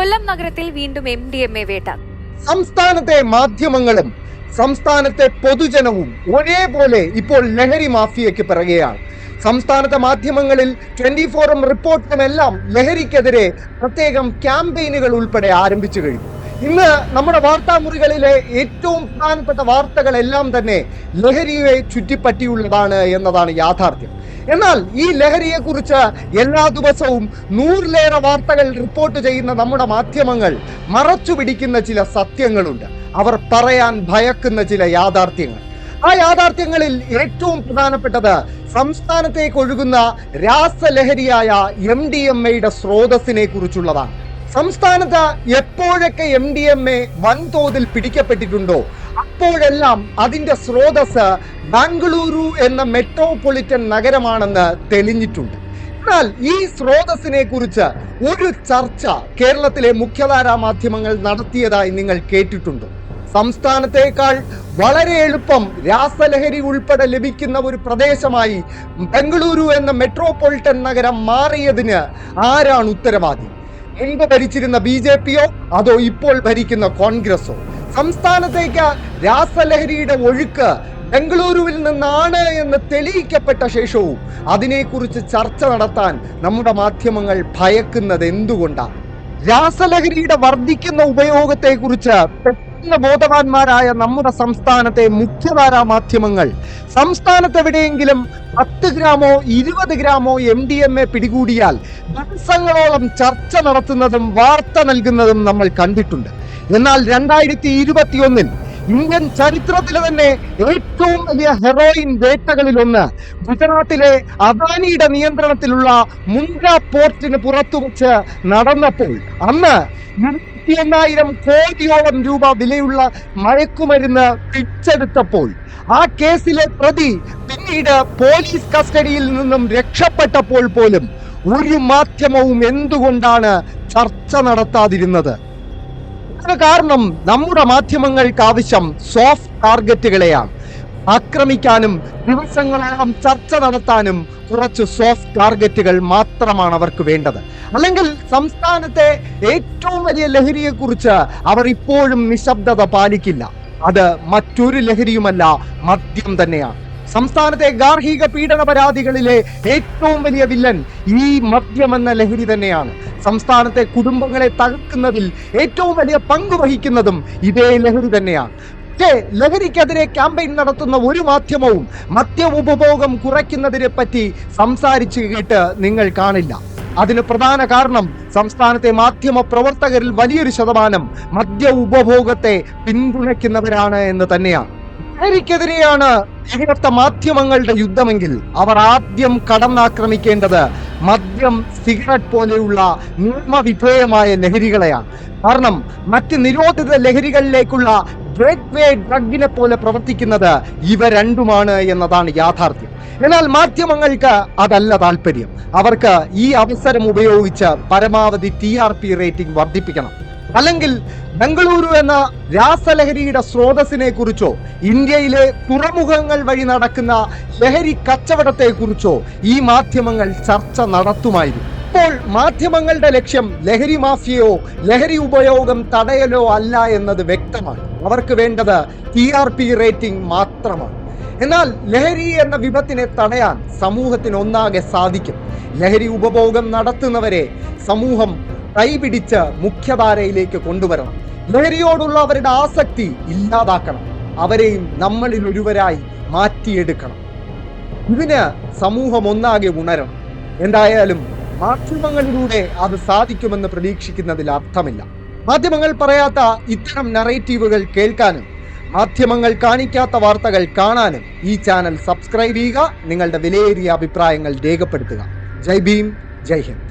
കൊല്ലം നഗരത്തിൽ വീണ്ടും M D M A വേട്ട. സംസ്ഥാനത്തെ മാധ്യമങ്ങളും സംസ്ഥാനത്തെ പൊതുജനവും ഒരേപോലെ ഇപ്പോൾ ലഹരി മാഫിയയ്ക്ക് പിറകെയാണ്. സംസ്ഥാനത്തെ മാധ്യമങ്ങളിൽ ട്വന്റി ഫോറും റിപ്പോർട്ടിനുമെല്ലാം ലഹരിക്കെതിരെ പ്രത്യേകം ക്യാമ്പയിനുകൾ ഉൾപ്പെടെ ആരംഭിച്ചു കഴിഞ്ഞു. ഇന്ന് നമ്മുടെ വാർത്താ മുറികളിലെ ഏറ്റവും പ്രധാനപ്പെട്ട വാർത്തകളെല്ലാം തന്നെ ലഹരിയെ ചുറ്റിപ്പറ്റിയുള്ളതാണ് എന്നതാണ് യാഥാർത്ഥ്യം. എന്നാൽ ഈ ലഹരിയെക്കുറിച്ച് എല്ലാ ദിവസവും നൂറിലേറെ വാർത്തകൾ റിപ്പോർട്ട് ചെയ്യുന്ന നമ്മുടെ മാധ്യമങ്ങൾ മറച്ചു പിടിക്കുന്ന ചില സത്യങ്ങളുണ്ട്. അവർ പറയാൻ ഭയക്കുന്ന ചില യാഥാർത്ഥ്യങ്ങൾ. ആ യാഥാർത്ഥ്യങ്ങളിൽ ഏറ്റവും പ്രധാനപ്പെട്ടത് സംസ്ഥാനത്തേക്ക് ഒഴുകുന്ന രാസലഹരിയായ എം ഡി എം എയുടെ സ്രോതസ്സിനെ കുറിച്ചുള്ളതാണ് സംസ്ഥാനത്ത് എപ്പോഴൊക്കെ എം ഡി എം എ വൻതോതിൽ പിടിക്കപ്പെട്ടിട്ടുണ്ടോ? അപ്പോഴെല്ലാം അതിന്റെ സ്രോതസ് ബാംഗ്ലൂരു എന്ന മെട്രോപൊളിറ്റൻ നഗരമാണെന്ന് തെളിഞ്ഞിട്ടുണ്ട്. എന്നാൽ ഈ സ്രോതസ്സിനെ കുറിച്ച് ഒരു ചർച്ച കേരളത്തിലെ മുഖ്യധാരാ മാധ്യമങ്ങൾ നടത്തിയതായി നിങ്ങൾ കേട്ടിട്ടുണ്ടോ? സംസ്ഥാനത്തേക്കാൾ വളരെ എളുപ്പം രാസലഹരി ഉൾപ്പെടെ ലഭിക്കുന്ന ഒരു പ്രദേശമായി ബംഗളൂരു എന്ന മെട്രോപൊളിറ്റൻ നഗരം മാറിയതിന് ആരാണ് ഉത്തരവാദി? മുൻപ് ഭരിച്ചിരുന്ന ബി ജെ പിയോ? അതോ ഇപ്പോൾ ഭരിക്കുന്ന കോൺഗ്രസോ? സംസ്ഥാനത്തേക്ക് രാസലഹരിയുടെ ഒഴുക്ക് ബംഗളൂരുവിൽ നിന്നാണ് എന്ന് തെളിയിക്കപ്പെട്ട ശേഷവും അതിനെക്കുറിച്ച് ചർച്ച നടത്താൻ നമ്മുടെ മാധ്യമങ്ങൾ ഭയക്കുന്നത് എന്തുകൊണ്ടാണ് രാസലഹരിയുടെ വർദ്ധിക്കുന്ന ഉപയോഗത്തെക്കുറിച്ച് പെട്ടെന്ന് ബോധവാന്മാരായ നമ്മുടെ സംസ്ഥാനത്തെ മുഖ്യധാരാ മാധ്യമങ്ങൾ സംസ്ഥാനത്തെവിടെയെങ്കിലും പത്ത് ഗ്രാമോ ഇരുപത് ഗ്രാമോ എം ഡി എം എ പിടികൂടിയാൽ ദിവസങ്ങളോളം ചർച്ച നടത്തുന്നതും വാർത്ത നൽകുന്നതും നമ്മൾ കണ്ടിട്ടുണ്ട്. എന്നാൽ രണ്ടായിരത്തി ഇരുപത്തിയൊന്നിൽ ഇന്ത്യൻ ചരിത്രത്തിലെ തന്നെ ഏറ്റവും വലിയ ഹെറോയിൻ വേട്ടകളിലൊന്ന് ഗുജറാത്തിലെ അദാനിയുടെ നിയന്ത്രണത്തിലുള്ള മുന്ദ്ര പോർട്ടിന് പുറത്തു വെച്ച് നടന്നപ്പോൾ അന്ന് ഇരുപത്തി എണ്ണായിരം കോടിയോളം രൂപ വിലയുള്ള മയക്കുമരുന്ന് പിടിച്ചെടുത്തപ്പോൾ ആ കേസിലെ പ്രതി പിന്നീട് പോലീസ് കസ്റ്റഡിയിൽ നിന്നും രക്ഷപ്പെട്ടപ്പോൾ പോലും ഒരു മാധ്യമവും എന്തുകൊണ്ടാണ് ചർച്ച നടത്താതിരുന്നത്? കാരണം നമ്മുടെ മാധ്യമങ്ങൾക്ക് ആവശ്യം സോഫ്റ്റ് ടാർഗറ്റുകളെയാണ് ആക്രമിക്കാനും ദിവസങ്ങളോളം ചർച്ച നടത്താനും കുറച്ച് സോഫ്റ്റ് ടാർഗറ്റുകൾ മാത്രമാണ് അവർക്ക് വേണ്ടത്. അല്ലെങ്കിൽ സംസ്ഥാനത്തെ ഏറ്റവും വലിയ ലഹരിയെക്കുറിച്ച് അവർ ഇപ്പോഴും നിശബ്ദത പാലിക്കില്ല. അത് മറ്റൊരു ലഹരിയുമല്ല മദ്യം തന്നെയാണ്. സംസ്ഥാനത്തെ ഗാർഹിക പീഡന പരാതികളിലെ ഏറ്റവും വലിയ വില്ലൻ ഈ മദ്യം എന്ന ലഹരി തന്നെയാണ്. സംസ്ഥാനത്തെ കുടുംബങ്ങളെ തകർക്കുന്നതിൽ ഏറ്റവും വലിയ പങ്ക് വഹിക്കുന്നതും ഇതേ ലഹരി തന്നെയാണ്. പക്ഷേ ലഹരിക്കെതിരെ ക്യാമ്പയിൻ നടത്തുന്ന ഒരു മാധ്യമവും മദ്യ ഉപഭോഗം കുറയ്ക്കുന്നതിനെ പറ്റി സംസാരിച്ചു കേട്ട് നിങ്ങൾ കാണില്ല. അതിന് പ്രധാന കാരണം സംസ്ഥാനത്തെ മാധ്യമ പ്രവർത്തകരിൽ വലിയൊരു ശതമാനം മദ്യ ഉപഭോഗത്തെ പിന്തുണയ്ക്കുന്നവരാണ് എന്ന് തന്നെയാണ്. ലഹരിക്കെതിരെയാണ് ഇവിടുത്തെ മാധ്യമങ്ങളുടെ യുദ്ധമെങ്കിൽ അവർ ആദ്യം കടന്നാക്രമിക്കേണ്ടത് മദ്യം സിഗരറ്റ് പോലെയുള്ള നിയമവിധേയമായ ലഹരികളെയാണ്. കാരണം മറ്റ് നിരോധിത ലഹരികളിലേക്കുള്ള ഗേറ്റ് വേ ഡ്രഗിനെ പോലെ പ്രവർത്തിക്കുന്നത് ഇവ രണ്ടുമാണ് എന്നതാണ് യാഥാർത്ഥ്യം. എന്നാൽ മാധ്യമങ്ങൾക്ക് അതല്ല താല്പര്യം. അവർക്ക് ഈ അവസരം ഉപയോഗിച്ച് പരമാവധി ടി ആർ പി റേറ്റിംഗ് വർദ്ധിപ്പിക്കണം. അല്ലെങ്കിൽ ബംഗളൂരു എന്ന രാസലഹരിയുടെ സ്രോതസ്സിനെ കുറിച്ചോ ഇന്ത്യയിലെ തുറമുഖങ്ങൾ വഴി നടക്കുന്ന ലഹരി കച്ചവടത്തെ കുറിച്ചോ ഈ മാധ്യമങ്ങൾ ചർച്ച നടത്തുമായിരുന്നു. ഇപ്പോൾ മാധ്യമങ്ങളുടെ ലക്ഷ്യം ലഹരി മാഫിയയോ ലഹരി ഉപയോഗം തടയലോ അല്ല എന്നത് വ്യക്തമാണ്. അവർക്ക് വേണ്ടത് ടി ആർ പി റേറ്റിംഗ് മാത്രമാണ്. എന്നാൽ ലഹരി എന്ന വിപത്തിനെ തടയാൻ സമൂഹത്തിന് ഒന്നാകെ സാധിക്കും. ലഹരി ഉപഭോഗം നടത്തുന്നവരെ സമൂഹം കൈപിടിച്ച് മുഖ്യധാരയിലേക്ക് കൊണ്ടുവരണം. ലഹരിയോടുള്ള അവരുടെ ആസക്തി ഇല്ലാതാക്കണം. അവരെയും നമ്മളിൽ ഒരുവരായി മാറ്റിയെടുക്കണം. ഇതിന് സമൂഹം ഒന്നാകെ ഉണരണം. എന്തായാലും മാധ്യമങ്ങളിലൂടെ അത് സാധിക്കുമെന്ന് പ്രതീക്ഷിക്കുന്നതിൽ അർത്ഥമില്ല. മാധ്യമങ്ങൾ പറയാത്ത ഇത്തരം നറേറ്റീവുകൾ കേൾക്കാനും മാധ്യമങ്ങൾ കാണിക്കാത്ത വാർത്തകൾ കാണാനും ഈ ചാനൽ സബ്സ്ക്രൈബ് ചെയ്യുക നിങ്ങളുടെ വിലയേറിയ അഭിപ്രായങ്ങൾ രേഖപ്പെടുത്തുക. ജയ് ഭീം ജയ് ഹിന്ദ്.